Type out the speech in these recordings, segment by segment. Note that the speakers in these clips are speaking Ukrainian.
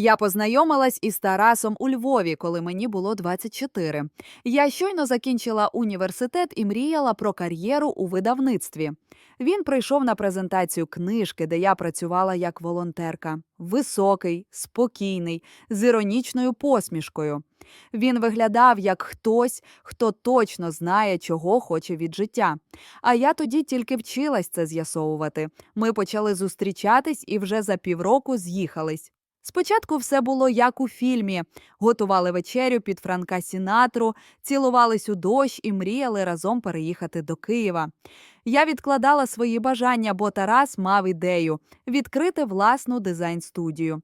Я познайомилась із Тарасом у Львові, коли мені було 24. Я щойно закінчила університет і мріяла про кар'єру у видавництві. Він прийшов на презентацію книжки, де я працювала як волонтерка. Високий, спокійний, з іронічною посмішкою. Він виглядав як хтось, хто точно знає, чого хоче від життя. А я тоді тільки вчилась це з'ясовувати. Ми почали зустрічатись і вже за півроку з'їхались. Спочатку все було як у фільмі: готували вечерю під Франка Сінатру, цілувались у дощ і мріяли разом переїхати до Києва. Я відкладала свої бажання, бо Тарас мав ідею відкрити власну дизайн-студію.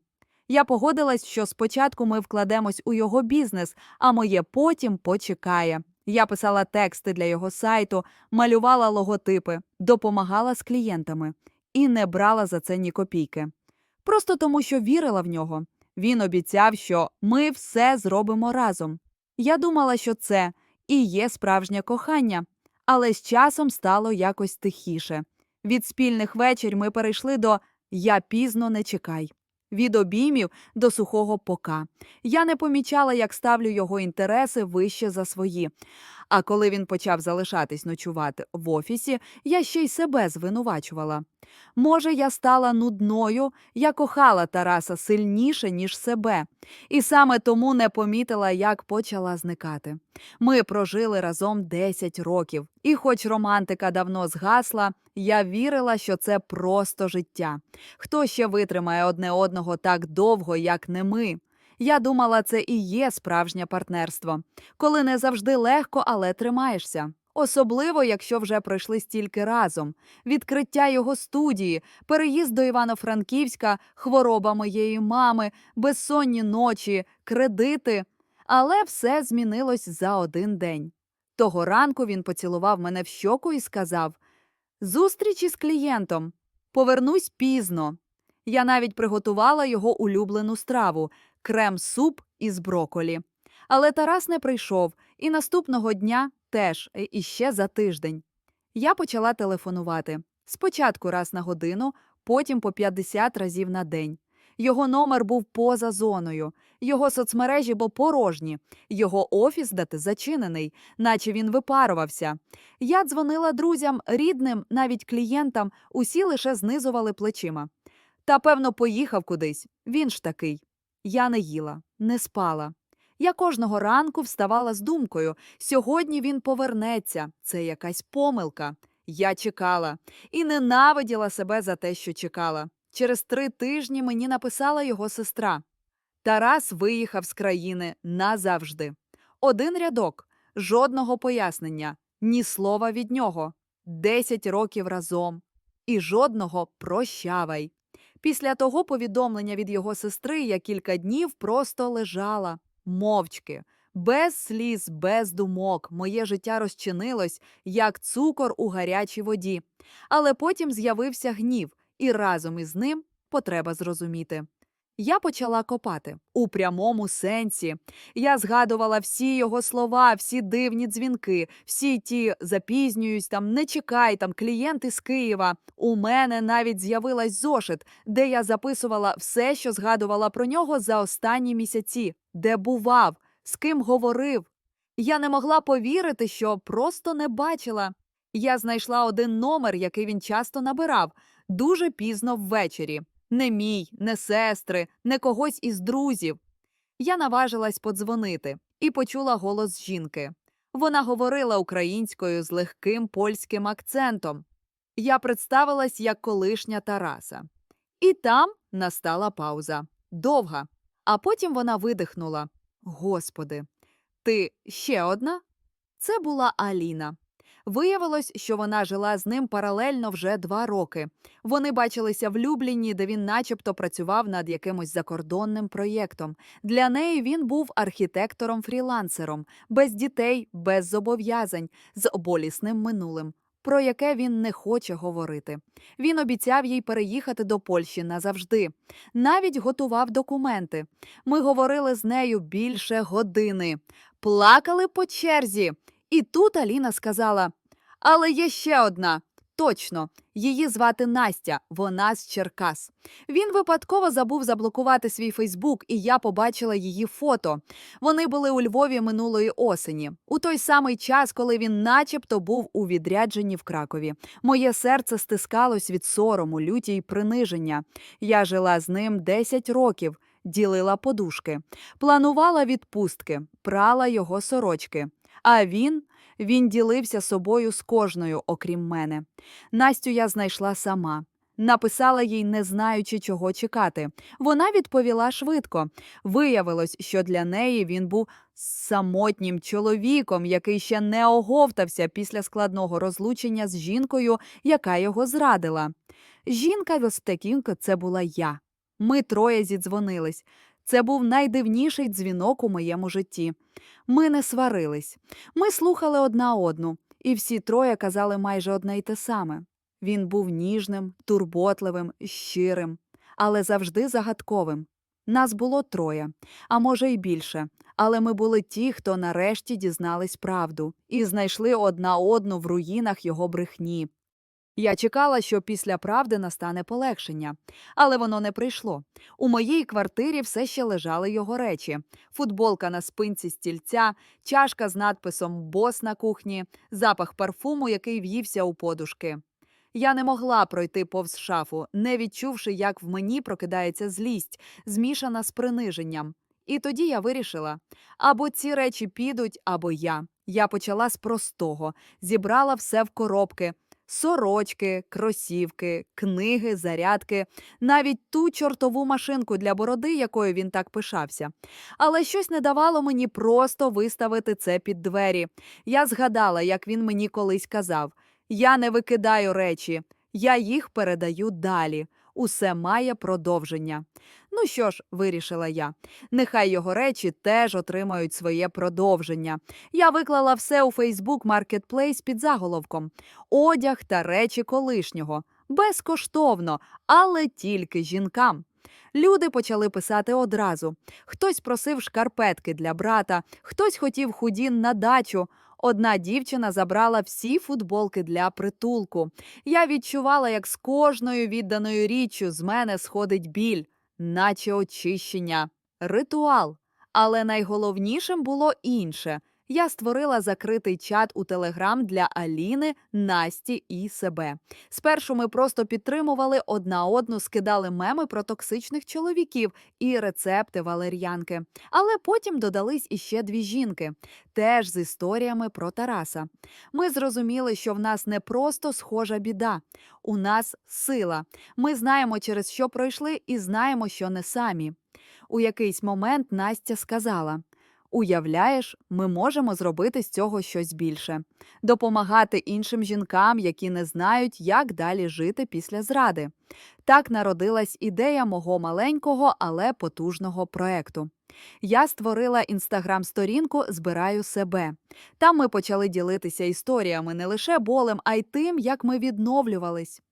Я погодилась, що спочатку ми вкладемось у його бізнес, а моє потім почекає. Я писала тексти для його сайту, малювала логотипи, допомагала з клієнтами і не брала за це ні копійки. Просто тому, що вірила в нього. Він обіцяв, що ми все зробимо разом. Я думала, що це і є справжнє кохання, але з часом стало якось тихіше. Від спільних вечір ми перейшли до Я пізно не чекай. Від обіймів до сухого пока. Я не помічала, як ставлю його інтереси вище за свої. А коли він почав залишатись ночувати в офісі, я ще й себе звинувачувала. Може, я стала нудною, я кохала Тараса сильніше, ніж себе, і саме тому не помітила, як почала зникати. Ми прожили разом 10 років, і, хоч романтика давно згасла, я вірила, що це просто життя. Хто ще витримає одне одного так довго, як не ми? Я думала, це і є справжнє партнерство, коли не завжди легко, але тримаєшся. Особливо, якщо вже пройшли стільки разом. Відкриття його студії, переїзд до Івано-Франківська, хвороба моєї мами, безсонні ночі, кредити. Але все змінилось за один день. Того ранку він поцілував мене в щоку і сказав: Зустріч із клієнтом. Повернусь пізно. Я навіть приготувала його улюблену страву крем-суп із броколі. Але Тарас не прийшов, і наступного дня теж і ще за тиждень. Я почала телефонувати спочатку раз на годину, потім по 50 разів на день. Його номер був поза зоною, його соцмережі бо порожні, його офіс дати зачинений, наче він випарувався. Я дзвонила друзям, рідним, навіть клієнтам, усі лише знизували плечима. Та, певно, поїхав кудись. Він ж такий. Я не їла, не спала. Я кожного ранку вставала з думкою сьогодні він повернеться, це якась помилка. Я чекала і ненавиділа себе за те, що чекала. Через три тижні мені написала його сестра. Тарас виїхав з країни назавжди. Один рядок, жодного пояснення, ні слова від нього. Десять років разом. І жодного прощавай. Після того повідомлення від його сестри я кілька днів просто лежала, мовчки, без сліз, без думок. Моє життя розчинилось, як цукор у гарячій воді. Але потім з'явився гнів, і разом із ним потреба зрозуміти. Я почала копати у прямому сенсі. Я згадувала всі його слова, всі дивні дзвінки, всі ті запізнююсь, там не чекай, там клієнти з Києва. У мене навіть з'явилась зошит, де я записувала все, що згадувала про нього за останні місяці, де бував, з ким говорив. Я не могла повірити, що просто не бачила. Я знайшла один номер, який він часто набирав, дуже пізно ввечері. Не мій, не сестри, не когось із друзів. Я наважилась подзвонити і почула голос жінки. Вона говорила українською з легким польським акцентом. Я представилась як колишня Тараса. І там настала пауза. Довга. А потім вона видихнула. Господи, ти ще одна? Це була Аліна. Виявилось, що вона жила з ним паралельно вже два роки. Вони бачилися в Любліні, де він начебто працював над якимось закордонним проєктом. Для неї він був архітектором-фрілансером, без дітей, без зобов'язань, з болісним минулим. Про яке він не хоче говорити. Він обіцяв їй переїхати до Польщі назавжди, навіть готував документи. Ми говорили з нею більше години, плакали по черзі. І тут Аліна сказала: Але є ще одна Точно, її звати Настя, вона з Черкас. Він випадково забув заблокувати свій Фейсбук, і я побачила її фото. Вони були у Львові минулої осені, у той самий час, коли він, начебто, був у відрядженні в Кракові. Моє серце стискалось від сорому, люті й приниження. Я жила з ним 10 років, ділила подушки, планувала відпустки, прала його сорочки. А він, він ділився собою з кожною, окрім мене. Настю я знайшла сама. Написала їй, не знаючи, чого чекати. Вона відповіла швидко. Виявилось, що для неї він був самотнім чоловіком, який ще не оговтався після складного розлучення з жінкою, яка його зрадила. Жінка Востекінко це була я. Ми троє зідзвонились. Це був найдивніший дзвінок у моєму житті. Ми не сварились. Ми слухали одна одну, і всі троє казали майже одне й те саме. Він був ніжним, турботливим, щирим, але завжди загадковим. Нас було троє, а може й більше. Але ми були ті, хто нарешті дізнались правду і знайшли одна одну в руїнах його брехні. Я чекала, що після правди настане полегшення, але воно не прийшло. У моїй квартирі все ще лежали його речі: футболка на спинці стільця, чашка з надписом Бос на кухні, запах парфуму, який в'ївся у подушки. Я не могла пройти повз шафу, не відчувши, як в мені прокидається злість, змішана з приниженням. І тоді я вирішила: або ці речі підуть, або я. Я почала з простого, зібрала все в коробки. Сорочки, кросівки, книги, зарядки, навіть ту чортову машинку для бороди, якою він так пишався. Але щось не давало мені просто виставити це під двері. Я згадала, як він мені колись казав: я не викидаю речі, я їх передаю далі. Усе має продовження. Ну що ж, вирішила я, нехай його речі теж отримають своє продовження. Я виклала все у Facebook Marketplace під заголовком одяг та речі колишнього. Безкоштовно, але тільки жінкам. Люди почали писати одразу. Хтось просив шкарпетки для брата, хтось хотів худін на дачу. Одна дівчина забрала всі футболки для притулку. Я відчувала, як з кожною відданою річчю з мене сходить біль, наче очищення, ритуал. Але найголовнішим було інше. Я створила закритий чат у Телеграм для Аліни, Насті і себе. Спершу ми просто підтримували одна одну, скидали меми про токсичних чоловіків і рецепти валер'янки. Але потім додались іще дві жінки, теж з історіями про Тараса. Ми зрозуміли, що в нас не просто схожа біда, у нас сила. Ми знаємо, через що пройшли, і знаємо, що не самі. У якийсь момент Настя сказала. Уявляєш, ми можемо зробити з цього щось більше, допомагати іншим жінкам, які не знають, як далі жити після зради. Так народилась ідея мого маленького, але потужного проекту. Я створила інстаграм-сторінку Збираю себе. Там ми почали ділитися історіями не лише болем, а й тим, як ми відновлювались,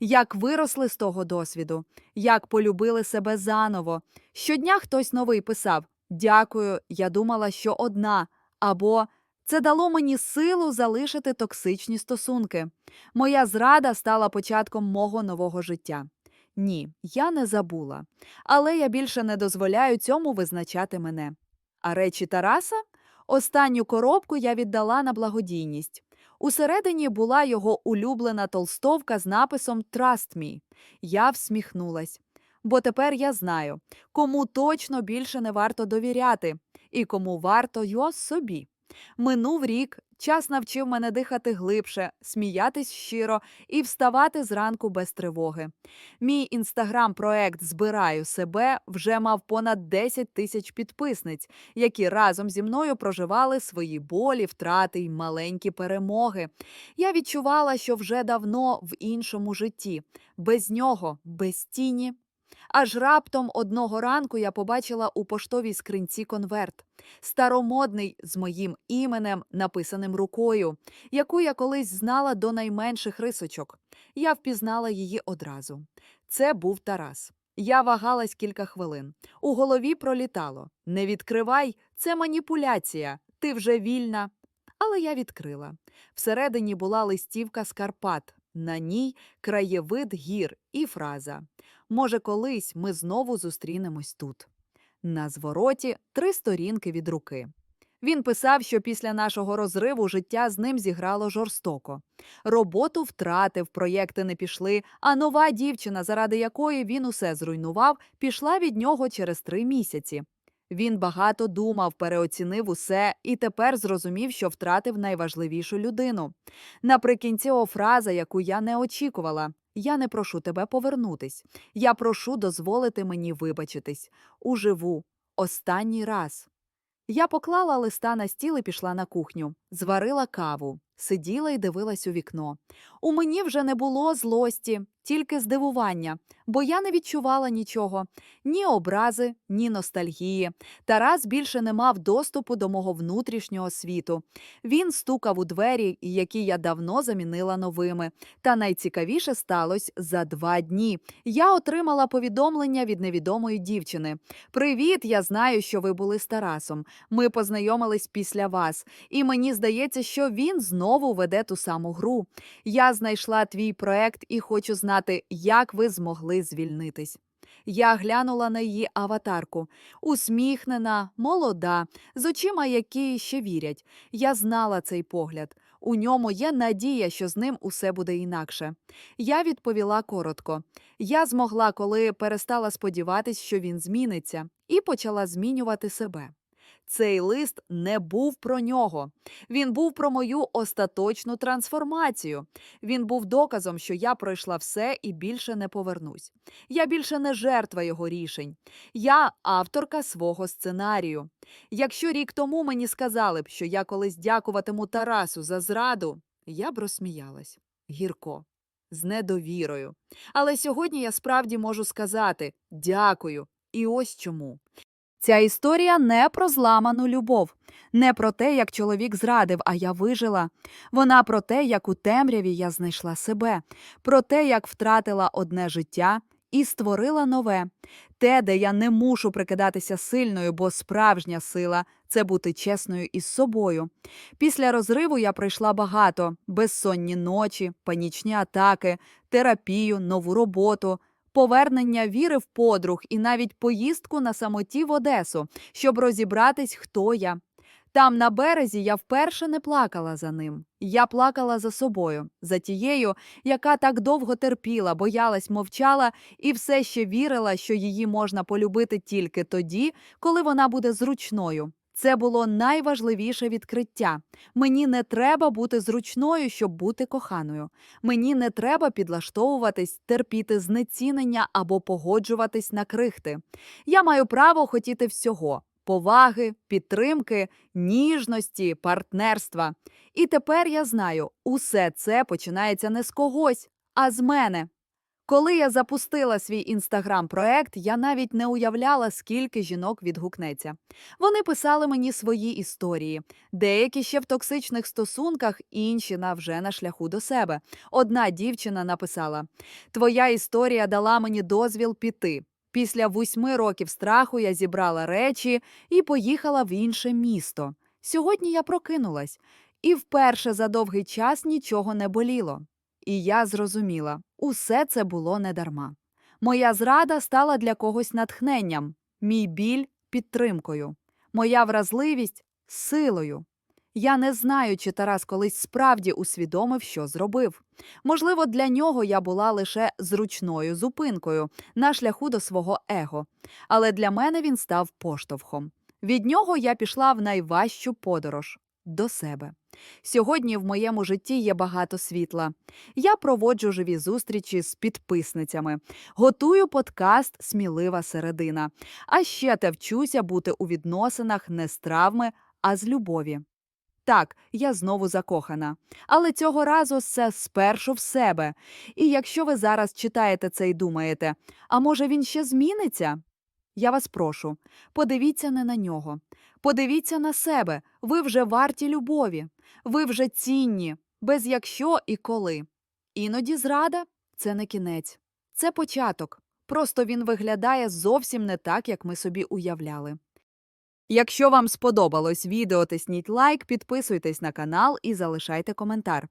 як виросли з того досвіду, як полюбили себе заново. Щодня хтось новий писав. Дякую, я думала, що одна. Або це дало мені силу залишити токсичні стосунки. Моя зрада стала початком мого нового життя. Ні, я не забула. Але я більше не дозволяю цьому визначати мене. А речі Тараса? Останню коробку я віддала на благодійність. Усередині була його улюблена толстовка з написом Trust me. Я всміхнулась. Бо тепер я знаю, кому точно більше не варто довіряти, і кому варто його собі. Минув рік, час навчив мене дихати глибше, сміятись щиро і вставати зранку без тривоги. Мій інстаграм-проект Збираю себе вже мав понад 10 тисяч підписниць, які разом зі мною проживали свої болі, втрати й маленькі перемоги. Я відчувала, що вже давно в іншому житті, без нього, без тіні. Аж раптом одного ранку я побачила у поштовій скринці конверт, старомодний з моїм іменем, написаним рукою, яку я колись знала до найменших рисочок. Я впізнала її одразу. Це був Тарас. Я вагалась кілька хвилин. У голові пролітало: не відкривай, це маніпуляція, ти вже вільна. Але я відкрила. Всередині була листівка з Карпат, На ній краєвид гір і фраза Може, колись ми знову зустрінемось тут. На звороті три сторінки від руки. Він писав, що після нашого розриву життя з ним зіграло жорстоко. Роботу втратив, проєкти не пішли, а нова дівчина, заради якої він усе зруйнував, пішла від нього через три місяці. Він багато думав, переоцінив усе і тепер зрозумів, що втратив найважливішу людину. Наприкінці о фраза, яку я не очікувала. Я не прошу тебе повернутись. Я прошу дозволити мені вибачитись. Уживу. Останній раз. Я поклала листа на стіл і пішла на кухню, зварила каву, сиділа і дивилась у вікно. У мені вже не було злості, тільки здивування, бо я не відчувала нічого ні образи, ні ностальгії. Тарас більше не мав доступу до мого внутрішнього світу. Він стукав у двері, які я давно замінила новими. Та найцікавіше сталося за два дні. Я отримала повідомлення від невідомої дівчини. Привіт, я знаю, що ви були з Тарасом. Ми познайомились після вас, і мені здається, що він знову веде ту саму гру. Я знайшла твій проект і хочу знати, як ви змогли звільнитись. Я глянула на її аватарку. Усміхнена, молода, з очима, які ще вірять. Я знала цей погляд. У ньому є надія, що з ним усе буде інакше. Я відповіла коротко. Я змогла, коли перестала сподіватись, що він зміниться, і почала змінювати себе. Цей лист не був про нього. Він був про мою остаточну трансформацію. Він був доказом, що я пройшла все і більше не повернусь. Я більше не жертва його рішень. Я авторка свого сценарію. Якщо рік тому мені сказали б, що я колись дякуватиму Тарасу за зраду, я б розсміялась. Гірко. З недовірою. Але сьогодні я справді можу сказати дякую. І ось чому. Ця історія не про зламану любов, не про те, як чоловік зрадив, а я вижила. Вона про те, як у темряві я знайшла себе, про те, як втратила одне життя і створила нове, те, де я не мушу прикидатися сильною, бо справжня сила це бути чесною із собою. Після розриву я пройшла багато: безсонні ночі, панічні атаки, терапію, нову роботу повернення віри в подруг і навіть поїздку на самоті в Одесу, щоб розібратись, хто я. Там, на березі, я вперше не плакала за ним. Я плакала за собою, за тією, яка так довго терпіла, боялась, мовчала і все ще вірила, що її можна полюбити тільки тоді, коли вона буде зручною. Це було найважливіше відкриття. Мені не треба бути зручною, щоб бути коханою. Мені не треба підлаштовуватись, терпіти знецінення або погоджуватись на крихти. Я маю право хотіти всього. Поваги, підтримки, ніжності, партнерства. І тепер я знаю, усе це починається не з когось, а з мене. Коли я запустила свій інстаграм-проект, я навіть не уявляла, скільки жінок відгукнеться. Вони писали мені свої історії, деякі ще в токсичних стосунках, інші вже на шляху до себе. Одна дівчина написала: Твоя історія дала мені дозвіл піти. Після восьми років страху я зібрала речі і поїхала в інше місто. Сьогодні я прокинулась, і вперше за довгий час нічого не боліло. І я зрозуміла, усе це було недарма. Моя зрада стала для когось натхненням, мій біль підтримкою, моя вразливість силою. Я не знаю, чи Тарас колись справді усвідомив, що зробив. Можливо, для нього я була лише зручною зупинкою на шляху до свого его, але для мене він став поштовхом. Від нього я пішла в найважчу подорож до себе. Сьогодні в моєму житті є багато світла. Я проводжу живі зустрічі з підписницями, готую подкаст Смілива середина. А ще те вчуся бути у відносинах не з травми, а з любові. Так, я знову закохана, але цього разу все спершу в себе. І якщо ви зараз читаєте це і думаєте, а може він ще зміниться? Я вас прошу, подивіться не на нього, подивіться на себе. Ви вже варті любові, ви вже цінні, без якщо і коли. Іноді зрада це не кінець, це початок. Просто він виглядає зовсім не так, як ми собі уявляли. Якщо вам сподобалось відео, тисніть лайк, підписуйтесь на канал і залишайте коментар.